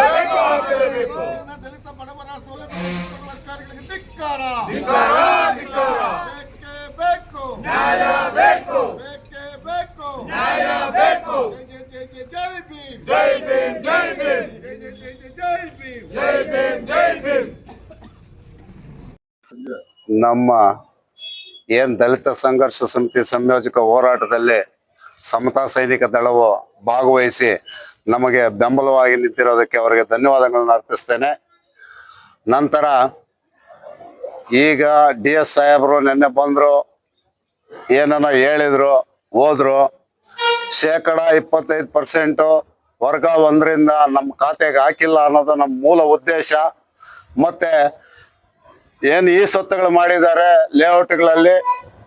ಇಲ್ಲಿನ ದಲಿತ ಬಡವರ ಸೌಲಭ್ಯ ಧಿಕ್ಕಾರ. ಧಿಕ್ಕಾರ ಧಿಕ್ಕಾರ. ಬೇಕೇ ಬೇಕು. ನ್ಯಾಯ ಬೇಕು. ಬೇಕೇ ಬೇಕು. ನ್ಯಾಯ ಬೇಕು. ಜೈ ಜೈ ಜೈ ಜೈ ಭೀಮ್. ಜೈ ಭೀಮ್ ಜೈ ಭೀಮ್. ಜೈ ಜೈ ಜೈ ಜೈ ಭೀಮ್. ಜೈ ಭೀಮ್ ಜೈ ಭೀಮ್. ನಮ್ಮ ಏನ್ ದಲಿತ ಸಂಘರ್ಷ ಸಮಿತಿ ಸಂಯೋಜಕ ಹೋರಾಟದಲ್ಲಿ ಸಮತಾ ಸೈನಿಕ ದಳವು ಭಾಗವಹಿಸಿ ನಮಗೆ ಬೆಂಬಲವಾಗಿ ನಿಂತಿರೋದಕ್ಕೆ ಅವರಿಗೆ ಧನ್ಯವಾದಗಳನ್ನು ಅರ್ಪಿಸ್ತೇನೆ. ನಂತರ ಈಗ ಡಿ ಎಸ್ ಸಾಹೇಬರು ನಿನ್ನೆ ಬಂದ್ರು, ಏನನ್ನ ಹೇಳಿದ್ರು, ಹೋದ್ರು. ಶೇಕಡ ಇಪ್ಪತ್ತೈದು ಪರ್ಸೆಂಟು ವರ್ಗ ಒಂದರಿಂದ ನಮ್ಮ ಖಾತೆಗೆ ಹಾಕಿಲ್ಲ ಅನ್ನೋದು ನಮ್ಮ ಮೂಲ ಉದ್ದೇಶ. ಮತ್ತೆ ಏನು ಈ ಸ್ವತ್ತುಗಳು ಮಾಡಿದ್ದಾರೆ, ಲೇಔಟ್ಗಳಲ್ಲಿ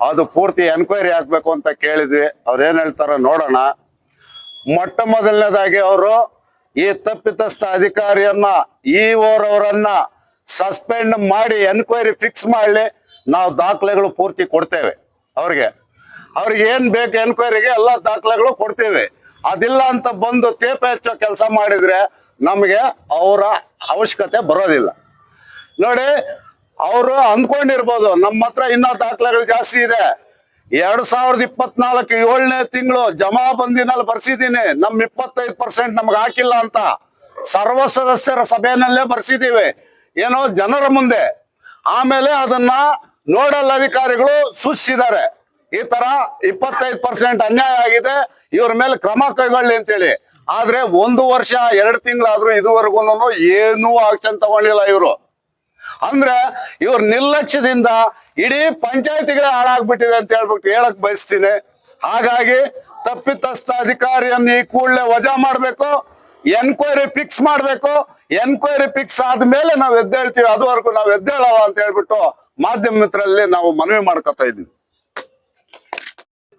ಅದು ಪೂರ್ತಿ ಎನ್ಕ್ವೈರಿ ಆಗ್ಬೇಕು ಅಂತ ಕೇಳಿದ್ವಿ. ಅವ್ರು ಏನ್ ಹೇಳ್ತಾರ ನೋಡೋಣ. ಮೊಟ್ಟ ಮೊದಲನೇದಾಗಿ ಅವರು ಈ ತಪ್ಪಿತಸ್ಥ ಅಧಿಕಾರಿಯನ್ನ ಈ ಓರವರನ್ನ ಸಸ್ಪೆಂಡ್ ಮಾಡಿ ಎನ್ಕ್ವೈರಿ ಫಿಕ್ಸ್ ಮಾಡಲಿ ನಾವು ದಾಖಲೆಗಳು ಪೂರ್ತಿ ಕೊಡ್ತೇವೆ ಅವ್ರಿಗೆ. ಅವ್ರಿಗೆ ಏನ್ ಬೇಕು ಎನ್ಕ್ವೈರಿಗೆ ಎಲ್ಲ ದಾಖಲೆಗಳು ಕೊಡ್ತೇವೆ. ಅದಿಲ್ಲ ಅಂತ ಬಂದು ತೇಪೆ ಹೆಚ್ಚೋ ಕೆಲಸ ಮಾಡಿದ್ರೆ ನಮಗೆ ಅವರ ಅವಶ್ಯಕತೆ ಬರೋದಿಲ್ಲ. ನೋಡಿ ಅವರು ಅಂದ್ಕೊಂಡಿರ್ಬೋದು, ನಮ್ಮ ಹತ್ರ ಇನ್ನೂ ದಾಖಲೆಗಳು ಜಾಸ್ತಿ ಇದೆ. ಎರಡ್ ಸಾವಿರದ ಇಪ್ಪತ್ನಾಲ್ಕು ಏಳನೇ ತಿಂಗಳು ಜಮಾ ಬಂದಿನಲ್ಲಿ ಬರ್ಸಿದ್ದೀನಿ. ನಮ್ ಇಪ್ಪತ್ತೈದು ಪರ್ಸೆಂಟ್ ನಮ್ಗೆ ಹಾಕಿಲ್ಲ ಅಂತ ಸರ್ವ ಸದಸ್ಯರ ಸಭೆಯಲ್ಲೇ ಬರ್ಸಿದ್ದೀವಿ ಏನೋ ಜನರ ಮುಂದೆ. ಆಮೇಲೆ ಅದನ್ನ ನೋಡಲ್ ಅಧಿಕಾರಿಗಳು ಸೂಚಿಸಿದ್ದಾರೆ. ಈ ತರ ಇಪ್ಪತ್ತೈದು ಪರ್ಸೆಂಟ್ ಅನ್ಯಾಯ ಆಗಿದೆ. ಇವ್ರ ಮೇಲೆ ಕ್ರಮ ಕೈಗೊಳ್ಳಿ ಅಂತೇಳಿ. ಆದ್ರೆ ಒಂದು ವರ್ಷ, ಎರಡು ತಿಂಗಳಾದ್ರೂ ಇದುವರೆಗೂ ಏನೂ ಆಕ್ಷನ್ ತಗೊಂಡಿಲ್ಲ ಇವರು. ಅಂದ್ರೆ ಇವ್ರ ನಿರ್ಲಕ್ಷ್ಯದಿಂದ ಇಡೀ ಪಂಚಾಯತಿಗಳೇ ಹಾಳಾಗ್ಬಿಟ್ಟಿದೆ ಅಂತ ಹೇಳ್ಬಿಟ್ಟು ಹೇಳಕ್ ಬಯಸ್ತೀನಿ. ಹಾಗಾಗಿ ತಪ್ಪಿತಸ್ಥ ಅಧಿಕಾರಿಯನ್ನು ಈ ಕೂಡಲೇ ವಜಾ ಮಾಡ್ಬೇಕು ಎನ್ಕ್ವೈರಿ ಫಿಕ್ಸ್ ಮಾಡ್ಬೇಕು. ಎನ್ಕ್ವೈರಿ ಫಿಕ್ಸ್ ಆದ್ಮೇಲೆ ನಾವು ಎದ್ದೇಳ್ತೀವಿ ಅದುವರೆಗೂ ನಾವು ಎದ್ದೇಳವ ಅಂತ ಹೇಳ್ಬಿಟ್ಟು ಮಾಧ್ಯಮ ಮಿತ್ರರಲ್ಲಿ ನಾವು ಮನವಿ ಮಾಡ್ಕೊತಾ ಇದೀವಿ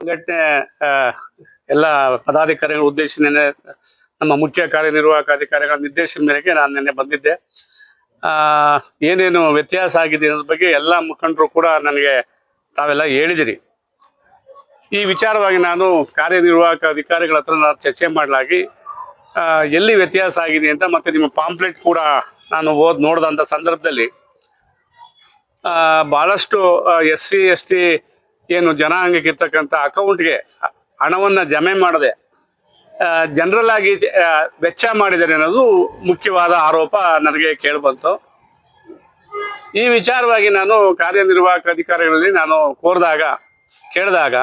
ಸಂಘಟನೆ ಆ, ಎಲ್ಲ ಪದಾಧಿಕಾರಿಗಳ ಉದ್ದೇಶ ನಮ್ಮ ಮುಖ್ಯ ಕಾರ್ಯನಿರ್ವಾಹಕ ಅಧಿಕಾರಿಗಳ ನಿರ್ದೇಶನ ಮೇರೆಗೆ ನಾನು ನಿನ್ನೆ ಬಂದಿದ್ದೆ. ಏನೇನು ವ್ಯತ್ಯಾಸ ಆಗಿದೆ ಅನ್ನೋದ್ರ ಬಗ್ಗೆ ಎಲ್ಲ ಮುಖಂಡರು ಕೂಡ ನನಗೆ ತಾವೆಲ್ಲ ಹೇಳಿದಿರಿ. ಈ ವಿಚಾರವಾಗಿ ನಾನು ಕಾರ್ಯನಿರ್ವಾಹಕ ಅಧಿಕಾರಿಗಳ ಹತ್ರ ನಾನು ಚರ್ಚೆ ಮಾಡಲಾಗಿ ಎಲ್ಲಿ ವ್ಯತ್ಯಾಸ ಆಗಿದೆ ಅಂತ ಮತ್ತೆ ನಿಮ್ಮ ಪಾಂಪ್ಲೆಟ್ ಕೂಡ ನಾನು ಓದ್ ನೋಡಿದಂಥ ಸಂದರ್ಭದಲ್ಲಿ ಆ, ಬಹಳಷ್ಟು ಎಸ್ ಸಿ ಎಸ್ ಟಿ ಏನು ಜನಾಂಗಕ್ಕೆ ಇರ್ತಕ್ಕಂಥ ಅಕೌಂಟ್ಗೆ ಹಣವನ್ನ ಜಮೆ ಮಾಡದೆ ಜನರಲ್ ಆಗಿ ವೆಚ್ಚ ಮಾಡಿದ್ದಾರೆ ಅನ್ನೋದು ಮುಖ್ಯವಾದ ಆರೋಪ ನನಗೆ ಕೇಳಿಬಂತು. ಈ ವಿಚಾರವಾಗಿ ನಾನು ಕಾರ್ಯನಿರ್ವಾಹಕ ಅಧಿಕಾರಿಗಳಲ್ಲಿ ನಾನು ಕೋರಿದಾಗ, ಕೇಳಿದಾಗ,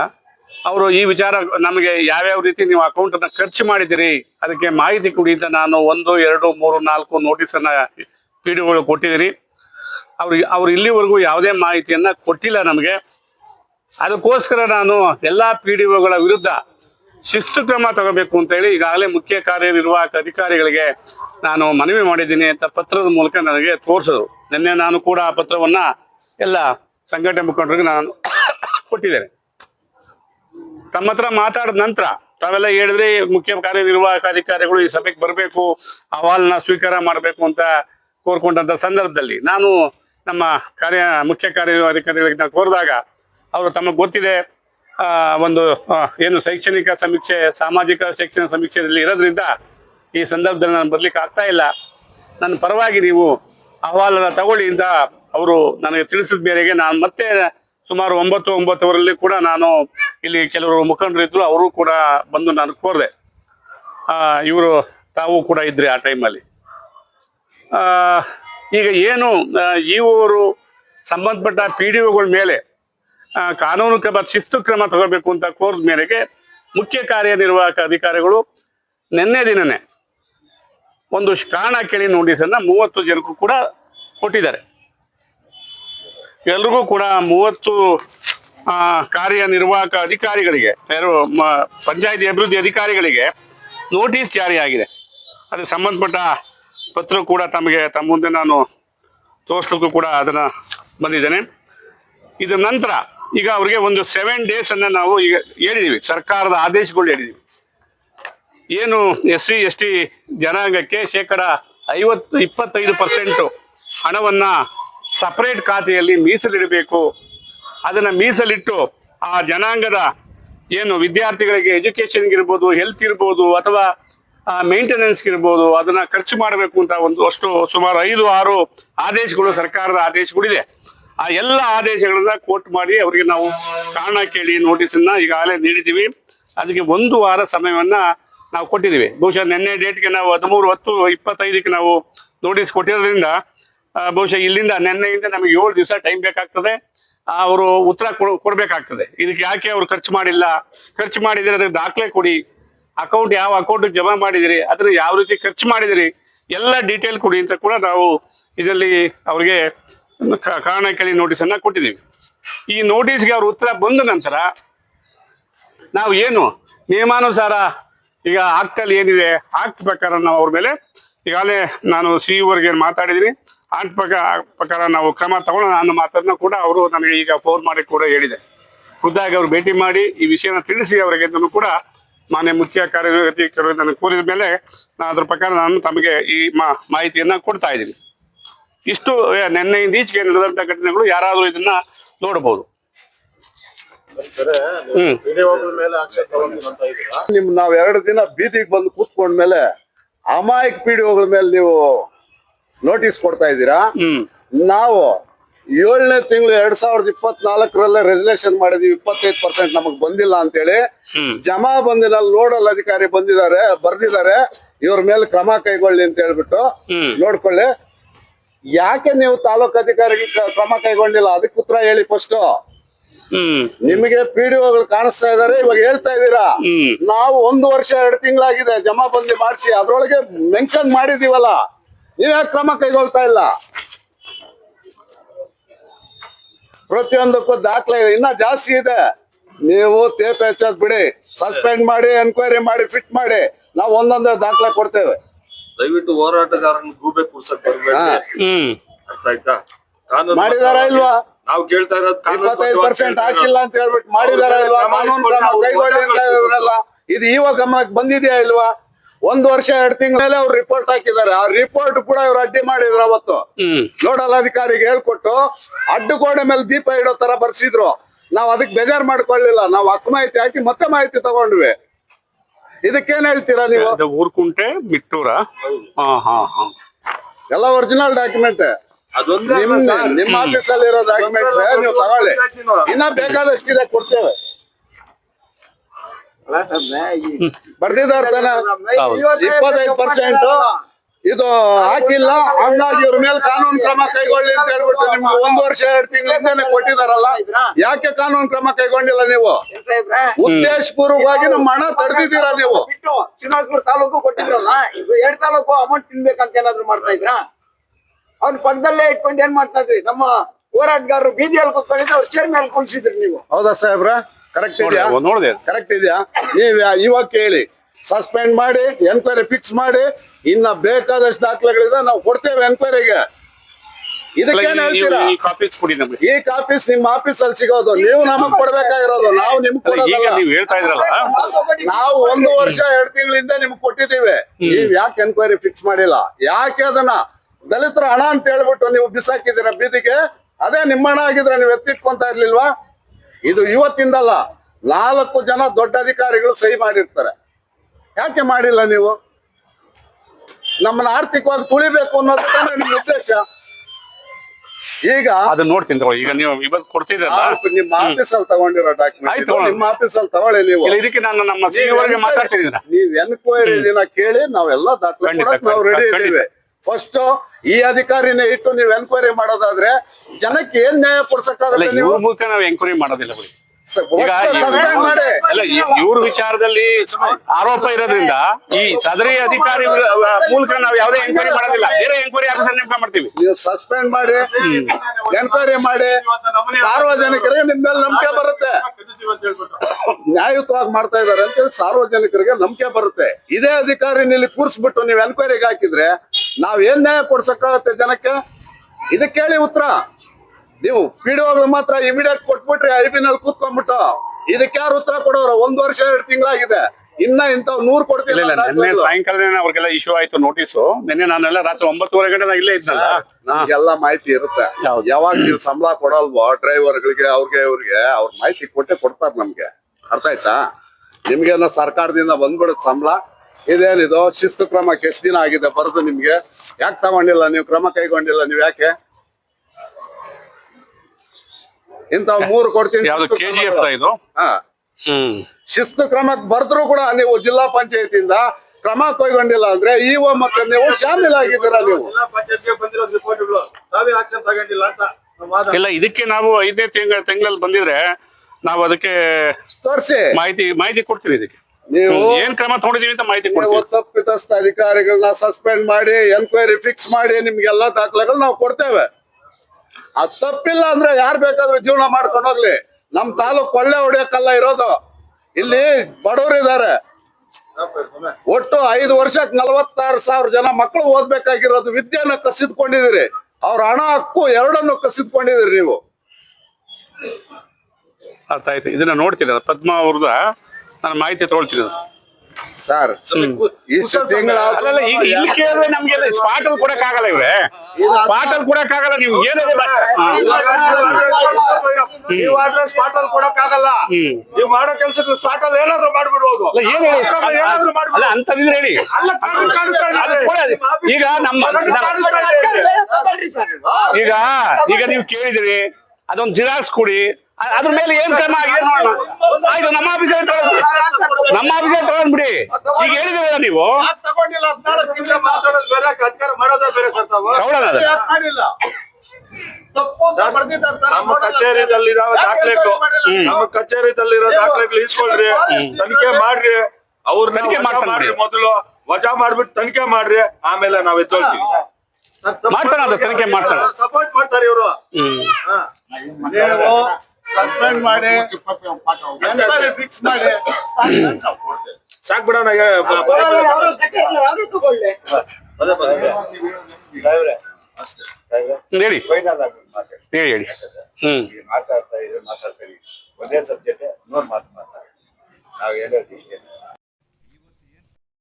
ಅವರು ಈ ವಿಚಾರ ನಮಗೆ ಯಾವ್ಯಾವ ರೀತಿ ನೀವು ಅಕೌಂಟ್ ಅನ್ನ ಖರ್ಚು ಮಾಡಿದಿರಿ ಅದಕ್ಕೆ ಮಾಹಿತಿ ಕೊಡಿ ಅಂತ ನಾನು ಒಂದು, ಎರಡು, ಮೂರು, ನಾಲ್ಕು ನೋಟಿಸ್ ಅನ್ನ ಪಿ ಡಿಗಳು ಕೊಟ್ಟಿದ್ದೀರಿ ಅವ್ರು ಅವ್ರು ಇಲ್ಲಿವರೆಗೂ ಯಾವುದೇ ಮಾಹಿತಿಯನ್ನ ಕೊಟ್ಟಿಲ್ಲ ನಮಗೆ. ಅದಕ್ಕೋಸ್ಕರ ನಾನು ಎಲ್ಲಾ ಪಿ ಡಿ ವಿರುದ್ಧ ಶಿಸ್ತು ಕ್ರಮ ತಗೋಬೇಕು ಅಂತ ಹೇಳಿ ಈಗಾಗಲೇ ಮುಖ್ಯ ಕಾರ್ಯನಿರ್ವಾಹಕ ಅಧಿಕಾರಿಗಳಿಗೆ ನಾನು ಮನವಿ ಮಾಡಿದ್ದೀನಿ ಅಂತ ಪತ್ರದ ಮೂಲಕ ನನಗೆ ತೋರಿಸೋದು ನಿನ್ನೆ ನಾನು ಕೂಡ ಆ ಪತ್ರವನ್ನ ಎಲ್ಲ ಸಂಘಟನೆ ಮುಖಂಡರಿಗೆ ನಾನು ಕೊಟ್ಟಿದ್ದೇನೆ. ತಮ್ಮ ಹತ್ರ ಮಾತಾಡಿದ ನಂತರ ತಾವೆಲ್ಲ ಹೇಳಿದ್ರೆ ಮುಖ್ಯ ಕಾರ್ಯನಿರ್ವಾಹಕ ಅಧಿಕಾರಿಗಳು ಈ ಸಭೆಗೆ ಬರಬೇಕು ಅಹವಾಲನ್ನ ಸ್ವೀಕಾರ ಮಾಡಬೇಕು ಅಂತ ಕೋರ್ಕೊಂಡಂತ ಸಂದರ್ಭದಲ್ಲಿ ನಾನು ನಮ್ಮ ಕಾರ್ಯ ಮುಖ್ಯ ಕಾರ್ಯನಿರ್ವಾಹಕಾಧಿಕಾರಿಗಳಿಗೆ ನಾನು ಕೋರಿದಾಗ, ಅವರು ತಮಗೆ ಗೊತ್ತಿದೆ ಒಂದು ಏನು ಶೈಕ್ಷಣಿಕ ಸಮೀಕ್ಷೆ, ಸಾಮಾಜಿಕ ಶೈಕ್ಷಣಿಕ ಸಮೀಕ್ಷೆಯಲ್ಲಿ ಇರೋದ್ರಿಂದ ಈ ಸಂದರ್ಭದಲ್ಲಿ ನಾನು ಬರ್ಲಿಕ್ಕೆ ಆಗ್ತಾ ಇಲ್ಲ. ನನ್ನ ಪರವಾಗಿ ನೀವು ಅಹವಾಲನ್ನ ತಗೊಳ್ಳಿ ಅಂತ ಅವರು ನನಗೆ ತಿಳಿಸಿದ ಮೇರೆಗೆ ನಾನು ಮತ್ತೆ ಸುಮಾರು ಒಂಬತ್ತು ಒಂಬತ್ತುವರಲ್ಲಿ ಕೂಡ ನಾನು ಇಲ್ಲಿ ಕೆಲವರು ಮುಖಂಡರು ಇದ್ರು, ಅವರು ಕೂಡ ಬಂದು ನಾನು ಕೋರಿದೆ. ಇವರು ತಾವು ಕೂಡ ಇದ್ರಿ ಆ ಟೈಮಲ್ಲಿ. ಈಗ ಏನು ಇವರು ಸಂಬಂಧಪಟ್ಟ ಪಿ ಡಿ ಒಗಳ ಮೇಲೆ ಕಾನೂನು ಕ್ರಮ, ಶಿಸ್ತು ಕ್ರಮ ತಗೋಬೇಕು ಅಂತ ಕೋರಿದ ಮೇರೆಗೆ ಮುಖ್ಯ ಕಾರ್ಯನಿರ್ವಾಹಕ ಅಧಿಕಾರಿಗಳು ನಿನ್ನೆ ದಿನನೇ ಒಂದು ಕಾರಣ ಕೇಳಿ ನೋಟಿಸ್ ಅನ್ನ ಮೂವತ್ತು ಜನಕ್ಕೂ ಕೂಡ ಕೊಟ್ಟಿದ್ದಾರೆ. ಎಲ್ರಿಗೂ ಕೂಡ ಮೂವತ್ತು ಕಾರ್ಯನಿರ್ವಾಹಕ ಅಧಿಕಾರಿಗಳಿಗೆ ಪಂಚಾಯತಿ ಅಭಿವೃದ್ಧಿ ಅಧಿಕಾರಿಗಳಿಗೆ ನೋಟಿಸ್ ಜಾರಿಯಾಗಿದೆ. ಅದಕ್ಕೆ ಸಂಬಂಧಪಟ್ಟ ಪತ್ರ ಕೂಡ ತಮಗೆ, ತಮ್ಮ ಮುಂದೆ ನಾನು ತೋರಿಸ್ಲಿಕ್ಕೂ ಕೂಡ ಅದನ್ನ ಬಂದಿದ್ದೇನೆ. ಇದರ ನಂತರ ಈಗ ಅವ್ರಿಗೆ ಒಂದು ಸೆವೆನ್ ಡೇಸ್ ಅನ್ನ ನಾವು ಈಗ ಹೇಳಿದೀವಿ. ಸರ್ಕಾರದ ಆದೇಶಗಳು ಹೇಳಿದೀವಿ. ಏನು ಎಸ್ ಸಿ, ಎಸ್ ಟಿ ಜನಾಂಗಕ್ಕೆ ಶೇಕಡ ಐವತ್ತು, ಇಪ್ಪತ್ತೈದು ಪರ್ಸೆಂಟ್ ಹಣವನ್ನ ಸಪರೇಟ್ ಖಾತೆಯಲ್ಲಿ ಮೀಸಲಿಡಬೇಕು. ಅದನ್ನ ಮೀಸಲಿಟ್ಟು ಆ ಜನಾಂಗದ ಏನು ವಿದ್ಯಾರ್ಥಿಗಳಿಗೆ ಎಜುಕೇಶನ್ ಇರ್ಬೋದು ಹೆಲ್ತ್ ಇರ್ಬೋದು ಅಥವಾ ಮೇಂಟೆನೆನ್ಸ್ ಇರ್ಬೋದು, ಅದನ್ನ ಖರ್ಚು ಮಾಡಬೇಕು ಅಂತ ಒಂದು ಅಷ್ಟು ಸುಮಾರು ಐದು, ಆರು ಆದೇಶಗಳು ಸರ್ಕಾರದ ಆದೇಶಗಳಿದೆ ಆ ಎಲ್ಲ ಆದೇಶಗಳನ್ನ ಕೋರ್ಟ್ ಮಾಡಿ ಅವರಿಗೆ ನಾವು ಕಾರಣ ಕೇಳಿ ನೋಟಿಸ್ ಅನ್ನ ಈಗಾಗಲೇ ನೀಡಿದ್ದೀವಿ. ಅದಕ್ಕೆ ಒಂದು ವಾರ ಸಮಯವನ್ನ ನಾವು ಕೊಟ್ಟಿದ್ದೀವಿ. ಬಹುಶಃ ನಿನ್ನೆ ಡೇಟ್ಗೆ ನಾವು ಹದಿಮೂರು ಹತ್ತು ಇಪ್ಪತ್ತೈದಕ್ಕೆ ನಾವು ನೋಟಿಸ್ ಕೊಟ್ಟಿರೋದ್ರಿಂದ ಬಹುಶಃ ಇಲ್ಲಿಂದ ನಿನ್ನೆಯಿಂದ ನಮಗೆ ಏಳು ದಿವಸ ಟೈಮ್ ಬೇಕಾಗ್ತದೆ. ಅವರು ಉತ್ತರ ಕೊಡಬೇಕಾಗ್ತದೆ. ಇದಕ್ಕೆ ಯಾಕೆ ಅವರು ಖರ್ಚು ಮಾಡಿಲ್ಲ? ಖರ್ಚು ಮಾಡಿದ್ರೆ ಅದಕ್ಕೆ ದಾಖಲೆ ಕೊಡಿ. ಅಕೌಂಟ್ ಯಾವ ಅಕೌಂಟ್ ಜಮಾ ಮಾಡಿದಿರಿ? ಅದನ್ನ ಯಾವ ರೀತಿ ಖರ್ಚು ಮಾಡಿದಿರಿ? ಎಲ್ಲ ಡೀಟೇಲ್ ಕೊಡಿ ಅಂತ ಕೂಡ ನಾವು ಇದರಲ್ಲಿ ಅವ್ರಿಗೆ ಕಾರಣ ಕೇಳಿ ನೋಟಿಸ್ ಅನ್ನ ಕೊಟ್ಟಿದ್ದೀವಿ. ಈ ನೋಟಿಸ್ಗೆ ಅವ್ರ ಉತ್ತರ ಬಂದ ನಂತರ ನಾವು ಏನು? ನಿಯಮಾನುಸಾರ ಈಗ ಆಕ್ಟಲ್ಲಿ ಏನಿದೆ? ಆಕ್ಟ್ ಪ್ರಕಾರ ನಾವು ಅವ್ರ ಮೇಲೆ ಈಗಾಗಲೇ ನಾನು ಸಿ ಏನು ಮಾತಾಡಿದ್ದೀನಿ. ಆಕ್ಟ್ ಪ್ರಕಾರ ನಾವು ಕ್ರಮ ತಗೊಂಡು ನಾನು ಮಾತನ್ನ ಕೂಡ ಅವರು ನನಗೆ ಈಗ ಫೋನ್ ಮಾಡಿ ಕೂಡ ಹೇಳಿದೆ. ಖುದ್ದಾಗಿ ಅವ್ರು ಭೇಟಿ ಮಾಡಿ ಈ ವಿಷಯನ ತಿಳಿಸಿ ಅವರಿಗೆ ಕೂಡ ಮಾನ್ಯ ಮುಖ್ಯ ಕಾರ್ಯದರ್ಶಿ ನನಗೆ ಕೋರಿದ ಮೇಲೆ ನಾನು ಅದ್ರ ಪ್ರಕಾರ ನಾನು ತಮಗೆ ಈ ಮಾಹಿತಿಯನ್ನ ಕೊಡ್ತಾ ಇದ್ದೀನಿ. ಇಷ್ಟು ನಿನ್ನೆ ಇಂದೀಚೆಗೆ ನಡೆದಂತ ಘಟನೆಗಳು ಯಾರಾದರೂ ಇದನ್ನ ನೋಡಬಹುದು ನಿಮ್ ನಾವ್ ಎರಡು ದಿನ ಬೀದಿಗೆ ಬಂದು ಕೂತ್ಕೊಂಡ್ಮೇಲೆ ಅಮಾಯಕ ಪಿಡಿಒಗಳ ಮೇಲೆ ನೀವು ನೋಟಿಸ್ ಕೊಡ್ತಾ ಇದ್ದೀರಾ? ನಾವು ಏಳನೇ ತಿಂಗಳು ಎರಡ್ ಸಾವಿರದ ಇಪ್ಪತ್ನಾಲ್ಕರಲ್ಲೇ ರೆಸಲ್ಯೂಷನ್ ಮಾಡಿದೀವಿ ಇಪ್ಪತ್ತೈದು ಪರ್ಸೆಂಟ್ ನಮಗ್ ಬಂದಿಲ್ಲ ಅಂತೇಳಿ. ಹೇಳಿ ಜಮಾ ಬಂದಿನಲ್ಲಿ ನೋಡಲ್ ಅಧಿಕಾರಿ ಬಂದಿದ್ದಾರೆ ಬರ್ದಿದ್ದಾರೆ ಇವ್ರ ಮೇಲೆ ಕ್ರಮ ಕೈಗೊಳ್ಳಿ ಅಂತ ಹೇಳ್ಬಿಟ್ಟು ನೋಡ್ಕೊಳ್ಳಿ. ಯಾಕೆ ನೀವು ತಾಲೂಕ್ ಅಧಿಕಾರಿಗೆ ಕ್ರಮ ಕೈಗೊಂಡಿಲ್ಲ? ಅದಕ್ಕೆ ಉತ್ತರ ಹೇಳಿ ಫಸ್ಟ್ ನಿಮಗೆ ಪಿಡಿಒಗಳು ಕಾಣಿಸ್ತಾ ಇದಾರೆ ಇವಾಗ ಹೇಳ್ತಾ ಇದ್ದೀರಾ? ನಾವು ಒಂದು ವರ್ಷ ಎರಡು ತಿಂಗಳಾಗಿದೆ ಜಮಾ ಬಂದಿ ಮಾಡಿಸಿ ಅದ್ರೊಳಗೆ ಮೆನ್ಷನ್ ಮಾಡಿದೀವಲ್ಲ ನೀವ್ಯಾಕೆ ಕ್ರಮ ಕೈಗೊಳ್ತಾ ಇಲ್ಲ? ಪ್ರತಿಯೊಂದಕ್ಕೂ ದಾಖಲೆ ಇದೆ ಇನ್ನ ಜಾಸ್ತಿ ಇದೆ. ನೀವು ತೇಪೆ ಹಚ್ಚೋದ್ ಬಿಡಿ ಸಸ್ಪೆಂಡ್ ಮಾಡಿ ಎನ್ಕ್ವೈರಿ ಮಾಡಿ ಫಿಟ್ ಮಾಡಿ ನಾವು ಒಂದೊಂದೇ ದಾಖಲೆ ಕೊಡ್ತೇವೆ. ದಯವಿಟ್ಟು ಹೋರಾಟಗಾರನ ಗೂಬೆ ಕೂರ್ಸಕ್ ಬರ್ಬೇಡಿ. ಹ್ಮ್. ಅರ್ಥ ಆಯ್ತಾ? ಕಾನೂನು ಮಾಡಿದಾರಾ ಇಲ್ವಾ? ನಾವು ಕೇಳ್ತಾ ಇರೋದು ಇಪ್ಪತ್ತೈದು ಪರ್ಸೆಂಟ್ ಹಾಕಿಲ್ಲ ಅಂತ ಹೇಳ್ಬಿಟ್ಟು ಮಾಡಿದಾರ ಇಲ್ವಾ? ಮೇಲೆ ಕಾನೂನು ಕ್ರಮ ಕ್ರಮ ಕೈಗೊಳ್ಳಿ ಅಂತ ಹೇಳಿದ್ರಲ್ಲ ಇದು ಇವಾಗ ಗಮನಕ್ಕೆ ಬಂದಿದೆಯಾ ಇಲ್ವಾ? ಒಂದ್ ವರ್ಷ ಎರಡ್ ತಿಂಗಳ ಮೇಲೆ ಅವ್ರು ರಿಪೋರ್ಟ್ ಹಾಕಿದ್ದಾರೆ. ಆ ರಿಪೋರ್ಟ್ ಕೂಡ ಇವ್ರು ಅಡ್ಡಿ ಮಾಡಿದ್ರು ಅವತ್ತು. ಹ್ಮ್. ನೋಡಲ್ ಅಧಿಕಾರಿಗೆ ಹೇಳ್ಕೊಟ್ಟು ಅಡ್ಡುಗೋಡೆ ಮೇಲೆ ದೀಪ ಇಡೋ ತರ ಬರ್ಸಿದ್ರು. ನಾವ್ ಅದಕ್ಕೆ ಬೇಜಾರ್ ಮಾಡ್ಕೊಳ್ಳಿಲ್ಲ. ನಾವು ಹಕ್ಕು ಮಾಹಿತಿ ಹಾಕಿ ಮತ್ತೆ ಮಾಹಿತಿ ತಗೊಂಡ್ವಿ. ಇದಕ್ಕೇನ್ ಹೇಳ್ತೀರಾ ನೀವು? ಅದು ಊರ್ಕುಂಟೆ ಮಿಟ್ಟೂರ. ಹಾ ಹಾ ಹಾ. ಎಲ್ಲ ಒರಿಜಿನಲ್ ಡಾಕ್ಯುಮೆಂಟ್ ಅದೊಂದೇ ನಿಮ್ ಸರ್. ನಿಮ್ಮ ಆಫೀಸ್ ಅಲ್ಲಿ ಇರೋ ಡಾಕ್ಯುಮೆಂಟ್ ನೀವು ತಗೊಳ್ಳಿ. ಇನ್ನ ಬೇಕಾದಷ್ಟಿದೆ ಕೊಡ್ತೇವೆ. ಬರ್ದಿದ್ದಾರೆ ತಾನೆ. ಇಪ್ಪತ್ತೈದು ಪರ್ಸೆಂಟ್ ಇದು ಹಾಕಿಲ್ಲ. ಹಂಗಾಗಿ ಇವ್ರ ಮೇಲೆ ಕಾನೂನು ಕ್ರಮ ಕೈಗೊಳ್ಳಿ ಅಂತ ಹೇಳ್ಬಿಟ್ಟು ನಿಮ್ಗೆ ಒಂದ್ ವರ್ಷ ಎರಡು ತಿಂಗಳಿಂದಾನೆ ಕೊಟ್ಟಿದಾರಲ್ಲ. ಯಾಕೆ ಕಾನೂನು ಕ್ರಮ ಕೈಗೊಂಡಿಲ್ಲ ನೀವು? ಉದ್ದೇಶಪೂರ್ವಕವಾಗಿ ನಮ್ಮ ಹಣ ತಡೆದಿದ್ದೀರಾ ನೀವು? ಚಿನ್ನಾಸ್ಪುರ ಶ್ರೀನಿವಾಸಪುರ ತಾಲೂಕು ಕೊಟ್ಟಿದ್ರಲ್ಲ ಇದು ಎರಡ್ ತಾಲೂಕು ಅಮೌಂಟ್ ತಿನ್ಬೇಕಂತ ಏನಾದ್ರು ಮಾಡ್ತಾ ಇದ್ರಾ? ಅವ್ನ ಪಕ್ಕದಲ್ಲೇ ಇಟ್ಕೊಂಡು ಏನ್ ಮಾಡ್ತಾ ಇದ್ರಿ? ನಮ್ಮ ಹೋರಾಟಗಾರರು ಬೀದಿಯಲ್ಲಿ ಕುತ್ಕೊಂಡಿದ್ರೆ ಅವ್ರ ಚೇರ್ ಮೇಲೆ ಕುಣಿಸಿದ್ರಿ ನೀವು. ಹೌದಾ ಸಾಹೇಬ್ರ? ಕರೆಕ್ಟ್ ಇದೆಯಾ? ಕರೆಕ್ಟ್ ಇದೆಯಾ? ನೀವ್ ಇವಾಗ ಕೇಳಿ. ಸಸ್ಪೆಂಡ್ ಮಾಡಿ ಎನ್ಕ್ವೈರಿ ಫಿಕ್ಸ್ ಮಾಡಿ ಇನ್ನ ಬೇಕಾದಷ್ಟು ದಾಖಲೆಗಳಿದೆ ನಾವು ಕೊಡ್ತೇವೆ ಎನ್ಕ್ವೈರಿಗೆ ಇದಕ್ಕೇನ್ ಹೇಳ್ತೀರಾ? ಈ ಕಾಪೀಸ್ ಕೊಡಿ ನಮ್ಗೆ. ಈ ಕಾಪೀಸ್ ನಿಮ್ಮ ಆಫೀಸ್ ಅಲ್ಲಿ ಸಿಗೋದು ನೀವು ನಮಗ್ ಕೊಡ್ಬೇಕಾಗಿರೋದು ನಾವು ನಿಮ್ಗೆ ಕೊಡೋದಲ್ಲ. ನಾವು ಒಂದು ವರ್ಷ ಎರಡು ತಿಂಗಳಿಂದ ನಿಮ್ಗೆ ಕೊಟ್ಟಿದ್ದೀವಿ. ನೀವ್ ಯಾಕೆ ಎನ್ಕ್ವೈರಿ ಫಿಕ್ಸ್ ಮಾಡಿಲ್ಲ? ಯಾಕೆ ಅದನ್ನ? ದಲಿತರ ಹಣ ಅಂತ ಹೇಳ್ಬಿಟ್ಟು ನೀವು ಬಿಸಾಕಿದಿರ ಬೀದಿಗೆ? ಅದೇ ನಿಮ್ಮ ಹಣ ಆಗಿದ್ರೆ ನೀವು ಎತ್ತಿಟ್ಕೊಂತ ಇರ್ಲಿಲ್ವಾ? ಇದು ಇವತ್ತಿಂದಲ್ಲ ನಾಲ್ಕು ಜನ ದೊಡ್ಡ ಅಧಿಕಾರಿಗಳು ಸಹಿ ಮಾಡಿರ್ತಾರೆ. ಯಾಕೆ ಮಾಡಿಲ್ಲ ನೀವು? ನಮ್ಮನ್ನ ಆರ್ಥಿಕವಾಗಿ ತುಳಿಬೇಕು ಅನ್ನೋದು ತಾನೇ ನಿಮ್ಮ ಉದ್ದೇಶ. ಈಗ ಅದನ್ನ ನೋಡ್ತೀನಿ ತಗೊಳ್ಳಿ ಈಗ ನೀವು ಇವತ್ತು ಕೊಡ್ತಿದ್ರಲ್ಲ? ನಿಮ್ಮ ಆಫೀಸಲ್ಲಿ ತಗೊಂಡಿರೋ ಡಾಕ್ಯುಮೆಂಟ್ ಆಯ್ತು. ನಿಮ್ಮ ಆಫೀಸಲ್ಲಿ ತಗೊಳ್ಳಿ ನೀವು. ಇಲ್ಲ ಇದಕ್ಕೆ ನಾನು ನಮ್ಮ ಸಿಇಒಗೆ ಮಾತಾಡ್ತಿದ್ದೀನಿ ನೀವು ಎನ್ಕ್ವೈರಿ ದಿನ ಕೇಳಿ ನಾವೆಲ್ಲ ದಾಖಲೆ ಖಂಡಿತ, ಕೊಡಕ್ ನಾವು ರೆಡಿ ಖಂಡಿತ. ಇದ್ದೀವಿ. ಫಸ್ಟ್ ಈ ಅಧಿಕಾರಿನೇ ಇಟ್ಟು ನೀವು ಎನ್ಕ್ವೈರಿ ಮಾಡೋದಾದ್ರೆ ಜನಕ್ಕೆ ಏನ್ ನ್ಯಾಯ ಅಲ್ಲ ಕೊಡ್ಸಕ್ಕಾಗಲ್ಲ ನೀವು? ಮುಖ ಮೂಲಕ ನಾವು ಎನ್ಕ್ವೈರಿ ಮಾಡೋದಿಲ್ಲ ಬಿಡಿ. ಇವ್ರ ವಿಚಾರದಲ್ಲಿ ಆರೋಪ ಇರೋದ್ರಿಂದ ಈ ಸದರಿ ಅಧಿಕಾರಿ ಮೂಲಕ ನಾವು ಯಾವುದೇ ಎಂಕ್ವೈರಿ ಮಾಡೋದಿಲ್ಲ. ಬೇರೆ ಎಂಕ್ವೈರಿ ಆಫೀಸರ್ ನೇಮಕ ಮಾಡ್ತೀವಿ. ನೀವು ಸಸ್ಪೆಂಡ್ ಮಾಡಿ ಎನ್ಕ್ವೈರಿ ಮಾಡಿ ಸಾರ್ವಜನಿಕರಿಗೆ ನಿಮ್ ಮೇಲೆ ನಂಬಿಕೆ ಬರುತ್ತೆ. ನ್ಯಾಯಯುತವಾಗಿ ಮಾಡ್ತಾ ಇದಾರೆ ಅಂತೇಳಿ ಸಾರ್ವಜನಿಕರಿಗೆ ನಂಬಿಕೆ ಬರುತ್ತೆ. ಇದೇ ಅಧಿಕಾರಿ ಇಲ್ಲಿ ಕೂರ್ಸ್ಬಿಟ್ಟು ನೀವು ಎನ್ಕ್ವೈರಿಗೆ ಹಾಕಿದ್ರೆ ನಾವ್ ಏನ್ ನ್ಯಾಯ ಕೊಡ್ಸಕ್ಕಾಗತ್ತೆ ಜನಕ್ಕೆ? ಇದಕ್ಕೆ ಹೇಳಿ ಉತ್ತರ. ನೀವು ಪಿಡಿಒಗಳು ಮಾತ್ರ ಇಮಿಡಿಯೇಟ್ ಕೊಟ್ಬಿಟ್ರಿ ಐ ಬಿ ನಲ್ಲಿ ಕೂತ್ಕೊಂಡ್ಬಿಟ್ಟು ಇದಕ್ಕೆ ಯಾರು ಉತ್ತರ ಕೊಡೋರು? ಒಂದ್ ವರ್ಷ ಎರಡು ತಿಂಗಳಾಗಿದೆ. ಇನ್ನ ಇಂಥವ್ ನೂರ್ ಕೊಡ್ತಿಲ್ಲ ನಿನ್ನೆ ಸಾಯಂಕಾಲನೇ ಅವ್ರಿಗೆಲ್ಲ ಇಶ್ಯೂ ಆಯ್ತು ನೋಟಿಸ್ ನಿನ್ನೆ ನಾನೆಲ್ಲ ರಾತ್ರಿ ಒಂಬತ್ತುವರೆ ಗಂಟೆ ಇಲ್ಲೇ ಇದ್ನಲ್ಲ. ನಮ್ಗೆಲ್ಲ ಮಾಹಿತಿ ಇರುತ್ತೆ? ಯಾವಾಗ ನೀವು ಸಂಬಳ ಕೊಡಲ್ವೋ ಡ್ರೈವರ್ಗಳಿಗೆ ಅವ್ರಿಗೆ ಇವ್ರಿಗೆ ಅವ್ರ ಮಾಹಿತಿ ಕೊಟ್ಟೆ ಕೊಡ್ತಾರೆ ನಮ್ಗೆ. ಅರ್ಥ ಆಯ್ತಾ? ನಿಮ್ಗೇನ ಸರ್ಕಾರದಿಂದ ಬಂದ್ಬಿಡುತ್ತೆ ಸಂಬಳ. ಇದೇನಿದು? ಶಿಸ್ತು ಕ್ರಮಕ್ಕೆ ಎಷ್ಟು ದಿನ ಆಗಿದೆ ಬರೆದು ನಿಮ್ಗೆ? ಯಾಕೆ ತಗೊಂಡಿಲ್ಲ ನೀವು? ಕ್ರಮ ಕೈಗೊಂಡಿಲ್ಲ ನೀವು ಯಾಕೆ? ಇಂತ ಮೂರು ಕೊಡ್ತೀನಿ ಇದು? ಶಿಸ್ತು ಕ್ರಮಕ್ಕೆ ಬರ್ದ್ರು ಕೂಡ ನೀವು ಜಿಲ್ಲಾ ಪಂಚಾಯತಿಯಿಂದ ಕ್ರಮ ಕೈಗೊಂಡಿಲ್ಲ ಅಂದ್ರೆ ಇವ ಮತ್ತೆ ನೀವು ಶಾಮೀಲಾಗಿದ್ದೀರಾ ನೀವು? ಇಲ್ಲ ಇದಕ್ಕೆ ನಾವು ಐದನೇ ತಿಂಗಳ ತಿಂಗಳಲ್ಲಿ ಬಂದಿದ್ರೆ ನಾವು ಅದಕ್ಕೆ ತೋರಿಸಿ. ಮಾಹಿತಿ ಮಾಹಿತಿ ಕೊಡ್ತೀವಿ ಇದಕ್ಕೆ. ನೀವು. ಏನ್ ಕ್ರಮ ತಗೊಂಡಿದೀವಿ ಅಂತ ಮಾಹಿತಿ ನೀವು ತಪ್ಪಿತಸ್ಥ ಅಧಿಕಾರಿಗಳನ್ನ ಸಸ್ಪೆಂಡ್ ಮಾಡಿ ಎನ್ಕ್ವೈರಿ ಫಿಕ್ಸ್ ಮಾಡಿ ನಿಮ್ಗೆಲ್ಲಾ ದಾಖಲೆಗಳು ನಾವು ಕೊಡ್ತೇವೆ. ಅದ್ ತಪ್ಪಿಲ್ಲ ಅಂದ್ರೆ ಯಾರು ಬೇಕಾದ್ರೂ ಜೀವನ ಮಾಡ್ಕೊಂಡು ಹೋಗ್ಲಿ. ನಮ್ ತಾಲೂಕ್ ಕೊಳ್ಳೆ ಹೊಡಿಯಕ್ಕಲ್ಲ ಇರೋದು. ಇಲ್ಲಿ ಬಡವರು ಇದಾರೆ. ಒಟ್ಟು ಐದು ವರ್ಷಕ್ಕೆ ನಲವತ್ತಾರು ಸಾವಿರ ಜನ ಮಕ್ಕಳು ಓದ್ಬೇಕಾಗಿರೋದು ವಿದ್ಯೆನ ಕಸಿದ್ಕೊಂಡಿದ್ದೀರಿ. ಅವ್ರ ಹಣ, ಹಕ್ಕು ಎರಡನ್ನು ಕಸಿದ್ಕೊಂಡಿದ್ದೀರಿ ನೀವು. ಅರ್ಥ ಆಯ್ತು. ಇದನ್ನ ನೋಡ್ತೀನಿ ಪದ್ಮ ಅವ್ರದ ನಾನು ಮಾಹಿತಿ ತಗೊಳ್ತೀನಿ. ಸರ್ ಇಷ್ಟು ತಿಂಗಳ ಅಲ್ಲಲ್ಲ ಈಗ ಇಲ್ಲಿ ಕೇಳಿದ್ರೆ ನಮ್ಗೆ ಸ್ಪಾಟ್ ಅಲ್ಲಿ ಕೊಡಕ್ ಆಗಲ್ಲ ಇವ್ರೆ. ಸ್ಪಾಟ್ ಅಲ್ಲಿ ಕೊಡಕ್ ಆಗಲ್ಲ ನೀವು ಏನಿದೆ. ನೀವು ಆದ್ರೆ ಸ್ಪಾಟ್ ಅಲ್ಲಿ ಕೊಡಕ್ ಆಗಲ್ಲ ನೀವು ಮಾಡೋ ಕೆಲ್ಸಕ್ಕೆ ಸ್ಪಾಟ್ ಅಲ್ಲಿ ಏನಾದ್ರು ಮಾಡ್ಬಿಡ್ಬೋದು? ಏನಾದ್ರು ಅಲ್ಲ ಅಂತದಿದ್ರೆ ಹೇಳಿ. ಈಗ ನಮ್ಮ ಈಗ ಈಗ ನೀವು ಕೇಳಿದ್ರಿ ಅದೊಂದು ಜಿರಾಕ್ಸ್ ಕೊಡಿ. ಅದ್ರ ಮೇಲೆ ಏನ್ ಕ್ರಮ ಆಗಿದೆ ನೋಡೋಣ ಆಯ್ತು ನಮ್ಮ ಆಫೀಸ್ ನಮ್ಮ ಆಫೀಸ್ ತಗೊಂಡ್ಬಿಡಿ ಈಗ ಹೇಳಿದಿರಲ್ಲ ನೀವು ಯಾಕ್ ತಗೊಂಡಿಲ್ಲ ಹದ್ನಾಲ್ಕು ತಿಂಗಳ ಮಾತಾಡೋದು ಬೇರೆ ಅಧಿಕಾರ ಮಾಡೋದೇ ಬೇರೆ ಸರ್ ತಾವು ತಗೊಳ್ಳೋಣ ಅದು. ಯಾಕ್ ಮಾಡಿಲ್ಲ ತಪ್ಪು ಅಂತ ಬರ್ದಿದ್ದಾರೆ ತಾನೇ, ನಮ್ಮ. ಕಚೇರಿದಲ್ಲಿರೋ ದಾಖಲೆಗಳು ನಮ್ಮ ಕಚೇರಿದಲ್ಲಿರೋ ದಾಖಲೆಗಳು ಇಸ್ಕೊಳ್ರಿ ತನಿಖೆ ಮಾಡ್ರಿ ಅವ್ರ ತನಿಖೆ ಮಾಡ್ರಿ ಮೊದಲು ವಜಾ ಮಾಡ್ಬಿಟ್ಟು ತನಿಖೆ ಮಾಡ್ರಿ ಆಮೇಲೆ ನಾವ್ ಎತ್ತೊಳ್ತೀವಿ ಮಾಡ್ಸೋಣ ತನಿಖೆ ಮಾಡ್ಸೋಣ. ಸಪೋರ್ಟ್ ಮಾಡ್ತಾರೆ ಇವರು ನೀವು ಸಸ್ಪೆಂಡ್ ಮಾಡಿ ಫಿಕ್ಸ್ ಮಾಡಿ ಸಾಕ್ ಬಿಡೋಣ. ಹೇಳಿ ಹೇಳಿ ಹೇಳಿ ಹ್ಮ್ ಮಾತಾಡ್ತಾ ಇದ್ರೆ ಮಾತಾಡ್ತಾ ಇರಿ ಒಂದೇ ಸಬ್ಜೆಕ್ಟ್ ನೂರ್ ಮಾತು ಮಾತಾಡಿ ನಾವು ಹೇಳೋದು ಇಷ್ಟೇ